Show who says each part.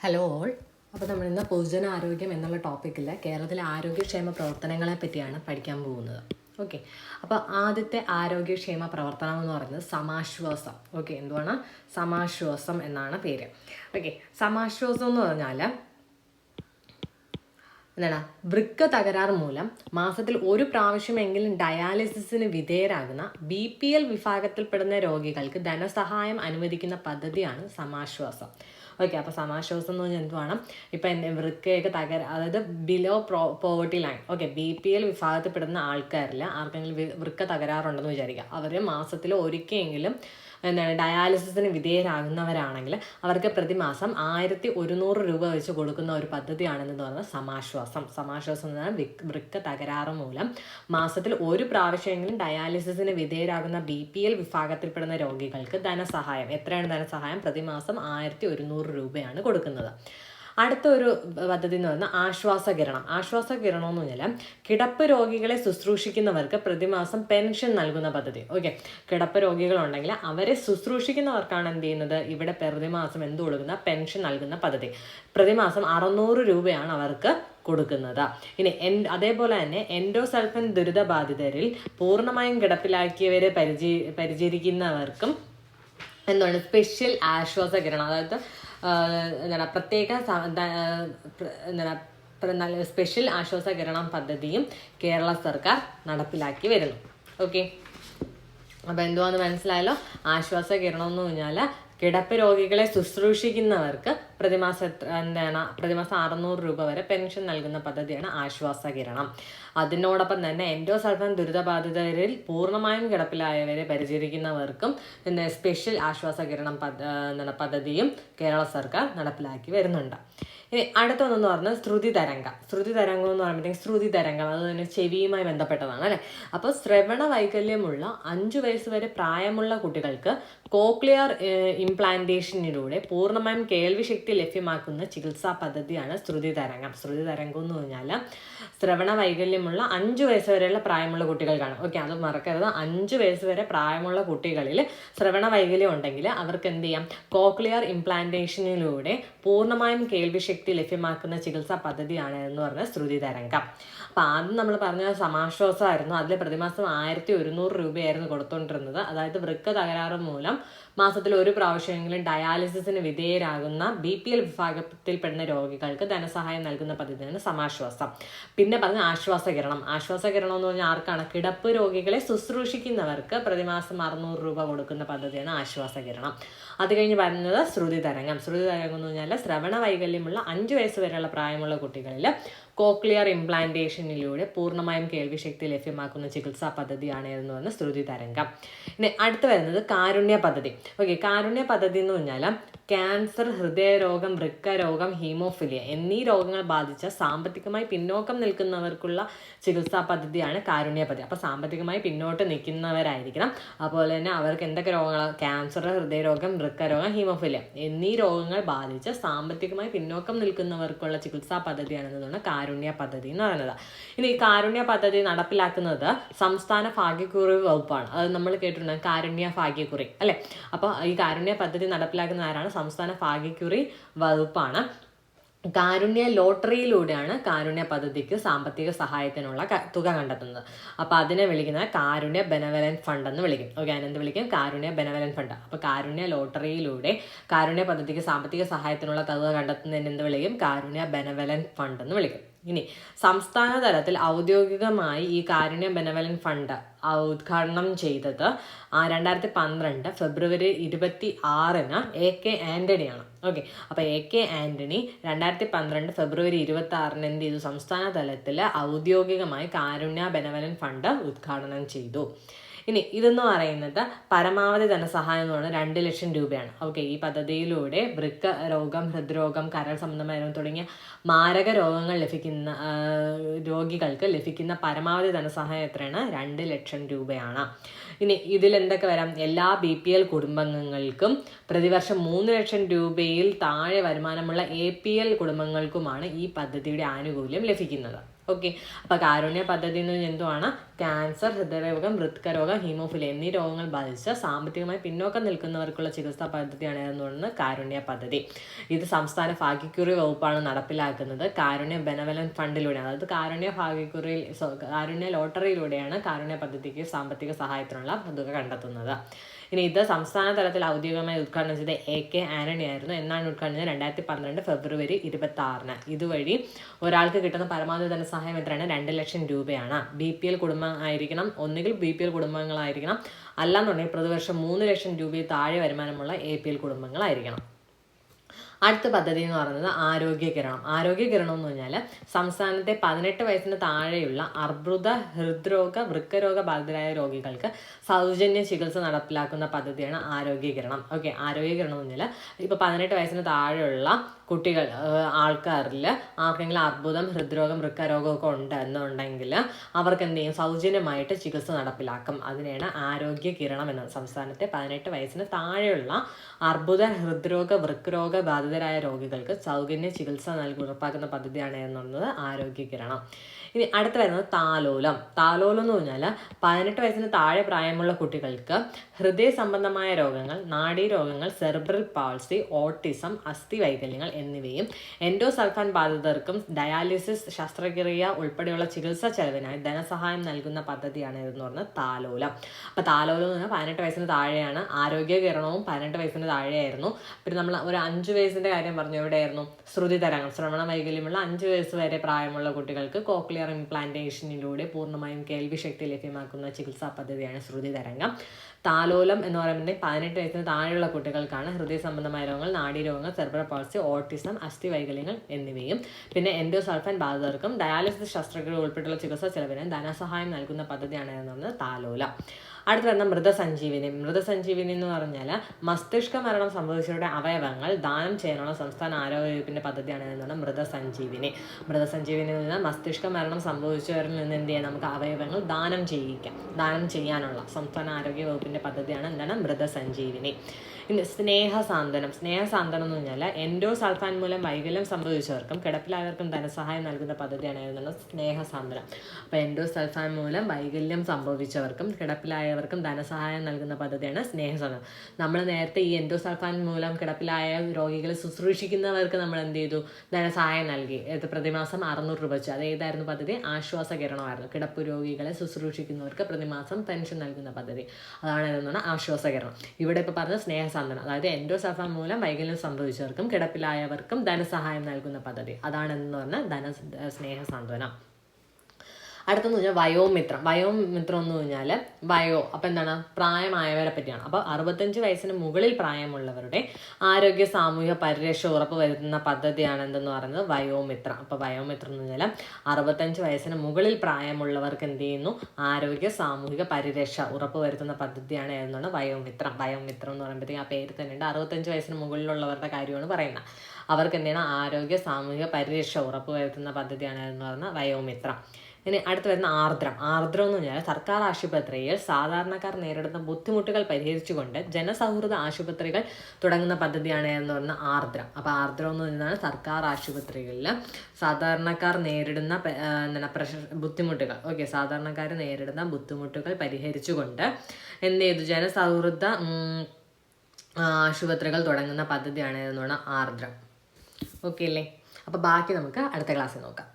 Speaker 1: Hello all അപ്പോൾ നമ്മൾ ഇന്ന് പൊതുജന ആരോഗ്യം എന്നുള്ള ടോപ്പിക്കിൽ കേരളത്തിലെ ആരോഗ്യക്ഷേമ പ്രവർത്തനങ്ങളെ പറ്റിയാണ് പഠിക്കാൻ പോകുന്നത്. ഓക്കെ അപ്പോൾ ആദ്യത്തെ ആരോഗ്യക്ഷേമ പ്രവർത്തനം എന്ന് പറയുന്നത് സമാശ്വാസം. ഓക്കെ എന്തുവാണ്? സമാശ്വാസം എന്നാണ് പേര്. ഓക്കെ സമാശ്വാസം എന്ന് പറഞ്ഞാൽ എന്താണ്? വൃക്ക തകരാറ് മൂലം മാസത്തിൽ ഒരു പ്രാവശ്യമെങ്കിലും ഡയാലിസിസിന് വിധേയരാകുന്ന ബി പി എൽ വിഭാഗത്തിൽപ്പെടുന്ന രോഗികൾക്ക് ധനസഹായം അനുവദിക്കുന്ന പദ്ധതിയാണ് സമാശ്വാസം. ഓക്കെ അപ്പോൾ സമാശ്വാസം എന്ന് പറഞ്ഞാൽ എന്തുവാണ് ഇപ്പം എന്റെ വൃക്കയൊക്കെ തകര അതായത് below pro poverty line okay B P L വിഭാഗത്തിൽപ്പെടുന്ന ആൾക്കാരിൽ ആർക്കെങ്കിലും വൃക്ക തകരാറുണ്ടെന്ന് വിചാരിക്കുക. അവർ മാസത്തിൽ ഒരിക്കലെങ്കിലും എന്താണ് ഡയാലിസിസിന് വിധേയരാകുന്നവരാണെങ്കിൽ അവർക്ക് പ്രതിമാസം ആയിരത്തി ഒരുന്നൂറ് രൂപ വെച്ച് കൊടുക്കുന്ന ഒരു പദ്ധതിയാണെന്ന് പറയുന്നത് സമാശ്വാസം. സമാശ്വാസം എന്ന് പറഞ്ഞാൽ വൃക്ക തകരാറ് മൂലം മാസത്തിൽ ഒരു പ്രാവശ്യമെങ്കിലും ഡയാലിസിസിന് വിധേയരാകുന്ന ബി പി എൽ വിഭാഗത്തിൽപ്പെടുന്ന രോഗികൾക്ക് ധനസഹായം. എത്രയാണ് ധനസഹായം? പ്രതിമാസം ആയിരത്തി ഒരുന്നൂറ് രൂപയാണ് കൊടുക്കുന്നത്. അടുത്ത ഒരു പദ്ധതി എന്ന് പറയുന്നത് ആശ്വാസകിരണം. ആശ്വാസകിരണം എന്ന് പറഞ്ഞാൽ കിടപ്പ് രോഗികളെ ശുശ്രൂഷിക്കുന്നവർക്ക് പ്രതിമാസം പെൻഷൻ നൽകുന്ന പദ്ധതി. ഓക്കെ. കിടപ്പ് രോഗികളുണ്ടെങ്കിൽ അവരെ ശുശ്രൂഷിക്കുന്നവർക്കാണ് എന്ത് ചെയ്യുന്നത്? ഇവിടെ പ്രതിമാസം എന്ത് കൊടുക്കുന്ന? പെൻഷൻ നൽകുന്ന പദ്ധതി. പ്രതിമാസം അറുന്നൂറ് രൂപയാണ് അവർക്ക് കൊടുക്കുന്നത്. ഇനി എൻ അതേപോലെ തന്നെ എൻഡോസൾഫൻ ദുരിതബാധിതരിൽ പൂർണമായും കിടപ്പിലാക്കിയവരെ പരിചയ പരിചരിക്കുന്നവർക്കും എന്താണ്? സ്പെഷ്യൽ ആശ്വാസകിരണം. അതായത് ആ, എന്താണ് പ്രത്യേക എന്താണ് നല്ല സ്പെഷ്യൽ ആശ്വാസ ആശ്വാസകിരണം പദ്ധതിയും കേരള സർക്കാർ നടപ്പിലാക്കി വരുന്നു. ഓക്കെ അപ്പോൾ എന്തുവാന്ന് മനസ്സിലായല്ലോ? ആശ്വാസകിരണം എന്ന് പറഞ്ഞാൽ കിടപ്പ് രോഗികളെ ശുശ്രൂഷിക്കുന്നവർക്ക് പ്രതിമാസ എന്താണ് പ്രതിമാസം അറുന്നൂറ് രൂപ വരെ പെൻഷൻ നൽകുന്ന പദ്ധതിയാണ് ആശ്വാസകിരണം. അതിനോടൊപ്പം തന്നെ എൻഡോസൾഫാൻ ദുരിതബാധിതരിൽ പൂർണമായും കിടപ്പിലായവരെ പരിചരിക്കുന്നവർക്കും സ്പെഷ്യൽ ആശ്വാസ കിരണം പദ്ധതിയും കേരള സർക്കാർ നടപ്പിലാക്കി വരുന്നുണ്ട്. ഇനി അടുത്തൊന്നെന്ന് പറഞ്ഞാൽ ശ്രുതി തരംഗം. ശ്രുതി തരംഗം എന്ന് പറയുമ്പോഴത്തേക്കും ശ്രുതി തരംഗം അത് തന്നെ ചെവിയുമായി ബന്ധപ്പെട്ടതാണ് അല്ലേ? അപ്പോൾ ശ്രവണ വൈകല്യമുള്ള അഞ്ചു വയസ്സ് വരെ പ്രായമുള്ള കുട്ടികൾക്ക് കോക്ലിയർ ഇംപ്ലാന്റേഷനിലൂടെ പൂർണമായും കേൾവിശക്തി ലഭ്യമാക്കുന്ന ചികിത്സാ പദ്ധതിയാണ് ശ്രുതി തരംഗം. ശ്രുതി തരംഗം എന്ന് പറഞ്ഞാൽ ശ്രവണ വൈകല്യമുള്ള അഞ്ച് വയസ്സ് വരെയുള്ള പ്രായമുള്ള കുട്ടികൾക്കാണ്. ഓക്കെ അത് മറക്കരുത്. അഞ്ച് വയസ്സ് വരെ പ്രായമുള്ള കുട്ടികളിൽ ശ്രവണ വൈകല്യം ഉണ്ടെങ്കിൽ അവർക്ക് എന്ത് ചെയ്യാം? കോക്ലിയർ ഇംപ്ലാന്റേഷനിലൂടെ പൂർണമായും കേൾവിശക്തി ലഭ്യമാക്കുന്ന ചികിത്സാ പദ്ധതിയാണ് എന്ന് പറഞ്ഞ ശ്രുതി തരംഗം. അപ്പം ആദ്യം നമ്മൾ പറഞ്ഞ സമാശ്വാസമായിരുന്നു. അതിൽ പ്രതിമാസം ആയിരത്തി ഒരുന്നൂറ് രൂപയായിരുന്നു കൊടുത്തുകൊണ്ടിരുന്നത് അതായത് വൃക്ക തകരാറ് മൂലം മാസത്തിൽ ഒരു പ്രാവശ്യമെങ്കിലും ഡയാലിസിസിന് വിധേയരാകുന്ന ബി പി എൽ വിഭാഗത്തിൽപ്പെടുന്ന രോഗികൾക്ക് ധനസഹായം നൽകുന്ന പദ്ധതിയാണ് സമാശ്വാസം. പിന്നെ പറഞ്ഞ ആശ്വാസകിരണം. ആശ്വാസകിരണം എന്ന് പറഞ്ഞാൽ ആർക്കാണ്? കിടപ്പ് രോഗികളെ ശുശ്രൂഷിക്കുന്നവർക്ക് പ്രതിമാസം അറുന്നൂറ് രൂപ കൊടുക്കുന്ന പദ്ധതിയാണ് ആശ്വാസകിരണം. അത് കഴിഞ്ഞ് പറയുന്നത് ശ്രുതി തരംഗം. ശ്രുതി തരംഗം എന്ന് പറഞ്ഞാൽ ശ്രവണ വൈകല്യമുള്ള അഞ്ച് വയസ്സ് വരെയുള്ള പ്രായമുള്ള കുട്ടികളിൽ കോക്ലിയർ ഇംപ്ലാന്റേഷനിലൂടെ പൂർണമായും കേൾവിശക്തി ലഭ്യമാക്കുന്ന ചികിത്സാ പദ്ധതിയാണ് എന്ന് പറഞ്ഞ ശ്രുതി തരംഗം. ഇനി അടുത്ത് വരുന്നത് കാരുണ്യ പദ്ധതി. ഓക്കെ കാരുണ്യ പദ്ധതി എന്ന് പറഞ്ഞാൽ ക്യാൻസർ ഹൃദയരോഗം വൃക്കരോഗം ഹീമോഫിലിയ എന്നീ രോഗങ്ങൾ ബാധിച്ച സാമ്പത്തികമായി പിന്നോക്കം നിൽക്കുന്നവർക്കുള്ള ചികിത്സാ പദ്ധതിയാണ് കാരുണ്യ പദ്ധതി. അപ്പോൾ സാമ്പത്തികമായി പിന്നോട്ട് നിൽക്കുന്നവരായിരിക്കണം. അതുപോലെ തന്നെ അവർക്ക് എന്തൊക്കെ രോഗങ്ങൾ ക്യാൻസർ ഹൃദയരോഗം വൃക്കരോഗം ഹീമോഫിലിയ എന്നീ രോഗങ്ങൾ ബാധിച്ച സാമ്പത്തികമായി പിന്നോക്കം നിൽക്കുന്നവർക്കുള്ള ചികിത്സാ പദ്ധതിയാണെന്നതാണ് കാരുണ്യ പദ്ധതി എന്ന് പറയുന്നത്. ഇനി ഈ കാരുണ്യ പദ്ധതി നടപ്പിലാക്കുന്നത് സംസ്ഥാന ഭാഗ്യക്കുറി വകുപ്പാണ്. അത് നമ്മൾ കേട്ടിട്ടുണ്ട് കാരുണ്യ ഭാഗ്യക്കുറി അല്ലേ? അപ്പോൾ ഈ കാരുണ്യ പദ്ധതി നടപ്പിലാക്കുന്ന ആരാണ്? സംസ്ഥാന ഭാഗ്യക്കുറി വകുപ്പാണ്. കാരുണ്യ ലോട്ടറിയിലൂടെയാണ് കാരുണ്യ പദ്ധതിക്ക് സാമ്പത്തിക സഹായത്തിനുള്ള തുക കണ്ടെത്തുന്നത്. അപ്പോൾ അതിനെ വിളിക്കുന്നത് കാരുണ്യ ബെനവലൻ ഫണ്ട് എന്ന് വിളിക്കും. ഓക്കെ അതിനെന്ത് വിളിക്കും? Karunya benevolent fund. അപ്പോൾ കാരുണ്യ ലോട്ടറിയിലൂടെ കാരുണ്യ പദ്ധതിക്ക് സാമ്പത്തിക സഹായത്തിനുള്ള തുക കണ്ടെത്തുന്നതിന് എന്ത് വിളിക്കും? കാരുണ്യ ബെനവലൻ ഫണ്ട് എന്ന് വിളിക്കും. ഇനി സംസ്ഥാന തലത്തിൽ ഔദ്യോഗികമായി ഈ കാരുണ്യ ബെനവലൻ ഫണ്ട് ഉദ്ഘാടനം ചെയ്തത് രണ്ടായിരത്തി പന്ത്രണ്ട് ഫെബ്രുവരി ഇരുപത്തി ആറിന് എ കെ ആന്റണിയാണ്. ഓക്കെ. അപ്പോൾ എ കെ ആന്റണി രണ്ടായിരത്തി പന്ത്രണ്ട് ഫെബ്രുവരി ഇരുപത്തി ആറിന് എന്ത് ചെയ്തു? സംസ്ഥാന തലത്തിൽ ഔദ്യോഗികമായി കാരുണ്യ ബെനവലൻ ഫണ്ട് ഉദ്ഘാടനം ചെയ്തു. ഇനി ഇതെന്ന് പറയുന്നത് പരമാവധി ധനസഹായം എന്ന് പറയുന്നത് രണ്ട് ലക്ഷം രൂപയാണ്. ഓക്കെ ഈ പദ്ധതിയിലൂടെ വൃക്ക രോഗം ഹൃദ്രോഗം കരൾ സംബന്ധമായ രോഗം തുടങ്ങിയ മാരക രോഗങ്ങൾ ലഭിക്കുന്ന രോഗികൾക്ക് ലഭിക്കുന്ന പരമാവധി ധനസഹായം എത്രയാണ്? രണ്ട് ലക്ഷം രൂപയാണ്. ഇനി ഇതിൽ എന്തൊക്കെ വരാം? എല്ലാ ബി പി എൽ കുടുംബാംഗങ്ങൾക്കും പ്രതിവർഷം മൂന്ന് ലക്ഷം രൂപയിൽ താഴെ വരുമാനമുള്ള എ പി എൽ കുടുംബങ്ങൾക്കുമാണ് ഈ പദ്ധതിയുടെ ആനുകൂല്യം ലഭിക്കുന്നത്. ഓക്കെ അപ്പോൾ കാരുണ്യ പദ്ധതി എന്ന് എന്തുവാണ്? ക്യാൻസർ ഹൃദയരോഗം വൃക്കരോഗം ഹീമോഫിലിയ എന്നീ രോഗങ്ങൾ ബാധിച്ച് സാമ്പത്തികമായി പിന്നോക്കം നിൽക്കുന്നവർക്കുള്ള ചികിത്സാ പദ്ധതിയാണ് എന്ന് കാരുണ്യ പദ്ധതി. ഇത് സംസ്ഥാന ഭാഗ്യക്കുറി വകുപ്പാണ് നടപ്പിലാക്കുന്നത്. കാരുണ്യ ബെനവലൻ ഫണ്ടിലൂടെ അതായത് കാരുണ്യ ഭാഗ്യക്കുറിയിൽ കാരുണ്യ ലോട്ടറിയിലൂടെയാണ് കാരുണ്യ പദ്ധതിക്ക് സാമ്പത്തിക സഹായത്തിനുള്ള തുക കണ്ടെത്തുന്നത്. ഇനി ഇത് സംസ്ഥാന തലത്തിൽ ഔദ്യോഗികമായി ഉദ്ഘാടനം ചെയ്ത എ കെ ആന്റണിയായിരുന്നു എന്നാണ് ഉദ്ഘാടനം രണ്ടായിരത്തി പന്ത്രണ്ട് ഫെബ്രുവരി ഇരുപത്തി ആറിന് ഇതുവഴി ഒരാൾക്ക് കിട്ടുന്ന പരമാവധി ധനസഹായം എത്രയാണ്? രണ്ട് ലക്ഷം രൂപയാണ്. ബി പി എൽ കുടുംബം ആയിരിക്കണം. ഒന്നുകിൽ ബി പി എൽ കുടുംബങ്ങളായിരിക്കണം. അല്ലാന്നുണ്ടെങ്കിൽ പ്രതിവർഷം മൂന്ന് ലക്ഷം രൂപയിൽ താഴെ വരുമാനമുള്ള എ പി എൽ കുടുംബങ്ങളായിരിക്കണം. അടുത്ത പദ്ധതി എന്ന് പറയുന്നത് ആരോഗ്യകിരണം ആരോഗ്യകിരണം എന്ന് പറഞ്ഞാൽ സംസ്ഥാനത്തെ പതിനെട്ട് വയസ്സിന് താഴെയുള്ള അർബുദ ഹൃദ്രോഗ വൃക്കരോഗ ബാധിതരായ രോഗികൾക്ക് സൗജന്യ ചികിത്സ നടപ്പിലാക്കുന്ന പദ്ധതിയാണ് ആരോഗ്യകിരണം ഓക്കെ ആരോഗ്യകിരണം എന്ന് പറഞ്ഞാൽ ഇപ്പോൾ പതിനെട്ട് വയസ്സിന് താഴെയുള്ള കുട്ടികൾ ആൾക്കാരിൽ ആർക്കെങ്കിലും അർബുദം ഹൃദ്രോഗം വൃക്കരോഗമൊക്കെ ഉണ്ടെന്നുണ്ടെങ്കിൽ അവർക്ക് എന്ത് ചെയ്യും? സൗജന്യമായിട്ട് ചികിത്സ നടപ്പിലാക്കും. അതിനെയാണ് ആരോഗ്യ കിരണം എന്നത് സംസ്ഥാനത്തെ പതിനെട്ട് വയസ്സിന് താഴെയുള്ള അർബുദ ഹൃദ്രോഗ വൃക്കരോഗ ബാധിതരായ രോഗികൾക്ക് സൗജന്യ ചികിത്സ നൽകി ഉറപ്പാക്കുന്ന പദ്ധതിയാണ് എന്നുള്ളത് ആരോഗ്യ കിരണം. ഇനി അടുത്ത് വരുന്നത് താലോലം. താലോലം എന്ന് പറഞ്ഞാൽ പതിനെട്ട് വയസ്സിന് താഴെ പ്രായമുള്ള കുട്ടികൾക്ക് ഹൃദയ സംബന്ധമായ രോഗങ്ങൾ നാഡീ രോഗങ്ങൾ സെർബ്രൽ പാൾസി ഓട്ടിസം അസ്ഥി വൈകല്യങ്ങൾ എന്നിവയും എൻഡോസൾഫാൻ ബാധിതർക്കും ഡയാലിസിസ് ശസ്ത്രക്രിയ ഉൾപ്പെടെയുള്ള ചികിത്സാ ചെലവിനായി ധനസഹായം നൽകുന്ന പദ്ധതിയാണ് ഇതെന്ന് പറഞ്ഞാൽ താലോലം. അപ്പോൾ താലോലം എന്ന് പറഞ്ഞാൽ പതിനെട്ട് വയസ്സിന് താഴെയാണ് ആരോഗ്യ കിരണവും പതിനെട്ട് വയസ്സിന് താഴെയായിരുന്നു. പിന്നെ നമ്മൾ ഒരു അഞ്ച് വയസ്സിന്റെ കാര്യം പറഞ്ഞു എവിടെയായിരുന്നു? ശ്രുതി തരങ്ങൾ ശ്രവണ വൈകല്യമുള്ള അഞ്ച് വയസ്സ് വരെ പ്രായമുള്ള കുട്ടികൾക്ക് കോക്ലിയർ ഇംപ്ലാന്റേഷനിലൂടെ പൂർണമായും കേൾവി ശക്തി ലഭ്യമാക്കുന്ന ചികിത്സാ പദ്ധതിയാണ് ശ്രുതി തരംഗം. താലോലം എന്ന് പറയുന്നത് പതിനെട്ട് വയസ്സിന് താഴെയുള്ള കുട്ടികൾക്കാണ്. ഹൃദയ സംബന്ധമായ രോഗങ്ങൾ നാഡീരോഗങ്ങൾ സെർബ്രൽ പോളിസി ഓട്ടിസം അസ്ഥി വൈകല്യങ്ങൾ എന്നിവയും. പിന്നെ എൻഡോസൾഫൻ ബാധിതർക്കും ഡയാലിസിസ് ശസ്ത്രക്രിയ ഉൾപ്പെട്ടുള്ള ചികിത്സാ ചെലവിന് ധനസഹായം നൽകുന്ന പദ്ധതിയാണ് എന്നത് താലോല. അടുത്ത് വരുന്ന മൃതസഞ്ജീവിനി. മൃതസഞ്ജീവിനി എന്ന് പറഞ്ഞാൽ മസ്തിഷ്ക മരണം സംഭവിച്ചവരുടെ അവയവങ്ങൾ ദാനം ചെയ്യാനുള്ള സംസ്ഥാന ആരോഗ്യ വകുപ്പിന്റെ പദ്ധതിയാണ് എന്നാണ് മൃതസഞ്ജീവിനി മൃതസഞ്ജീവിനി. എന്ന് പറഞ്ഞാൽ മസ്തിഷ്ക മരണം സംഭവിച്ചവരിൽ നിന്ന് എന്ത് ചെയ്യാം? നമുക്ക് അവയവങ്ങൾ ദാനം ചെയ്യിക്കാം. ദാനം ചെയ്യാനുള്ള സംസ്ഥാന ആരോഗ്യ വകുപ്പിന്റെ പദ്ധതിയാണ് എന്താണ്? മൃതസഞ്ജീവിനി. സ്നേഹസാന്ത്വനം. സ്നേഹസാന്ത്വനം എന്ന് പറഞ്ഞാൽ എൻഡോ സൾഫാൻ മൂലം വൈകല്യം സംഭവിച്ചവർക്കും കിടപ്പിലായവർക്കും ധനസഹായം നൽകുന്ന പദ്ധതിയാണ് എന്താണ്? സ്നേഹസാന്ത്വനം. അപ്പോൾ എൻഡോ സൾഫാൻ മൂലം വൈകല്യം സംഭവിച്ചവർക്കും കിടപ്പിലായവർക്കും ധനസഹായം നൽകുന്ന പദ്ധതിയാണ് സ്നേഹസദനം നമ്മൾ നേരത്തെ ഈ എൻഡോസൾഫാൻ മൂലം കിടപ്പിലായ രോഗികളെ ശുശ്രൂഷിക്കുന്നവർക്ക് നമ്മൾ എന്ത് ചെയ്തു? ധനസഹായം നൽകി. പ്രതിമാസം അറുന്നൂറ് രൂപ വെച്ച്. അത് ഏതായിരുന്നു പദ്ധതി? ആശ്വാസ കിരണമായിരുന്നു. കിടപ്പ് രോഗികളെ ശുശ്രൂഷിക്കുന്നവർക്ക് പ്രതിമാസം പെൻഷൻ നൽകുന്ന പദ്ധതി. അതാണ് എന്താണ് ആശ്വാസ കിരണം. ഇവിടെ ഇപ്പോൾ പറഞ്ഞ സ്നേഹ അതായത് എൻഡോസൾഫാൻ മൂലം വൈകല്യം സംഭവിച്ചവർക്കും കിടപ്പിലായവർക്കും ധനസഹായം നൽകുന്ന പദ്ധതി. അതാണ് എന്ന് പറഞ്ഞാൽ ധന സ്നേഹ സാന്ത്വനം അടുത്തെന്ന് പറഞ്ഞാൽ വയോമിത്രം. വയോമിത്രം എന്ന് പറഞ്ഞാൽ വയോ അപ്പം എന്താണ്? പ്രായമായവരെ പറ്റിയാണ്. അപ്പോൾ അറുപത്തഞ്ച് വയസ്സിന് മുകളിൽ പ്രായമുള്ളവരുടെ ആരോഗ്യ സാമൂഹ്യ പരിരക്ഷ ഉറപ്പ് വരുത്തുന്ന പദ്ധതിയാണ് എന്തെന്ന് പറയുന്നത്? വയോമിത്രം. അപ്പോൾ വയോമിത്രം എന്ന് പറഞ്ഞാൽ അറുപത്തഞ്ച് വയസ്സിന് മുകളിൽ പ്രായമുള്ളവർക്ക് എന്ത് ചെയ്യുന്നു? ആരോഗ്യ സാമൂഹിക പരിരക്ഷ ഉറപ്പ് വരുത്തുന്ന പദ്ധതിയാണ് എന്നാണ് വയോമിത്രം. വയോമിത്രം എന്ന് പറയുമ്പോഴത്തേക്കും ആ പേര് തന്നെ ഉണ്ട് അറുപത്തഞ്ച് വയസ്സിന് മുകളിലുള്ളവരുടെ കാര്യമാണ് പറയുന്നത്. അവർക്ക് എന്താണ് ആരോഗ്യ സാമൂഹിക പരിരക്ഷ ഉറപ്പ് വരുത്തുന്ന പദ്ധതിയാണ് എന്ന് പറഞ്ഞാൽ വയോമിത്രം. ഇനി അടുത്ത് വരുന്ന ആർദ്രം. ആർദ്രം എന്ന് പറഞ്ഞാൽ സർക്കാർ ആശുപത്രിയിൽ സാധാരണക്കാർ നേരിടുന്ന ബുദ്ധിമുട്ടുകൾ പരിഹരിച്ചുകൊണ്ട് ജനസൗഹൃദ ആശുപത്രികൾ തുടങ്ങുന്ന പദ്ധതിയാണ് എന്ന് പറയുന്ന ആർദ്രം. അപ്പോൾ ആർദ്രം എന്ന് പറയുന്നത് സർക്കാർ ആശുപത്രികളിൽ സാധാരണക്കാർ നേരിടുന്ന എന്താണ് പ്രഷർ ബുദ്ധിമുട്ടുകൾ. ഓക്കെ സാധാരണക്കാർ നേരിടുന്ന ബുദ്ധിമുട്ടുകൾ പരിഹരിച്ചുകൊണ്ട് എന്ത് ചെയ്തു? ജനസൗഹൃദ ആശുപത്രികൾ തുടങ്ങുന്ന പദ്ധതിയാണ് എന്ന് പറഞ്ഞാൽ ആർദ്രം. ഓക്കെ അല്ലേ? അപ്പോൾ ബാക്കി നമുക്ക് അടുത്ത ക്ലാസ്സിൽ നോക്കാം.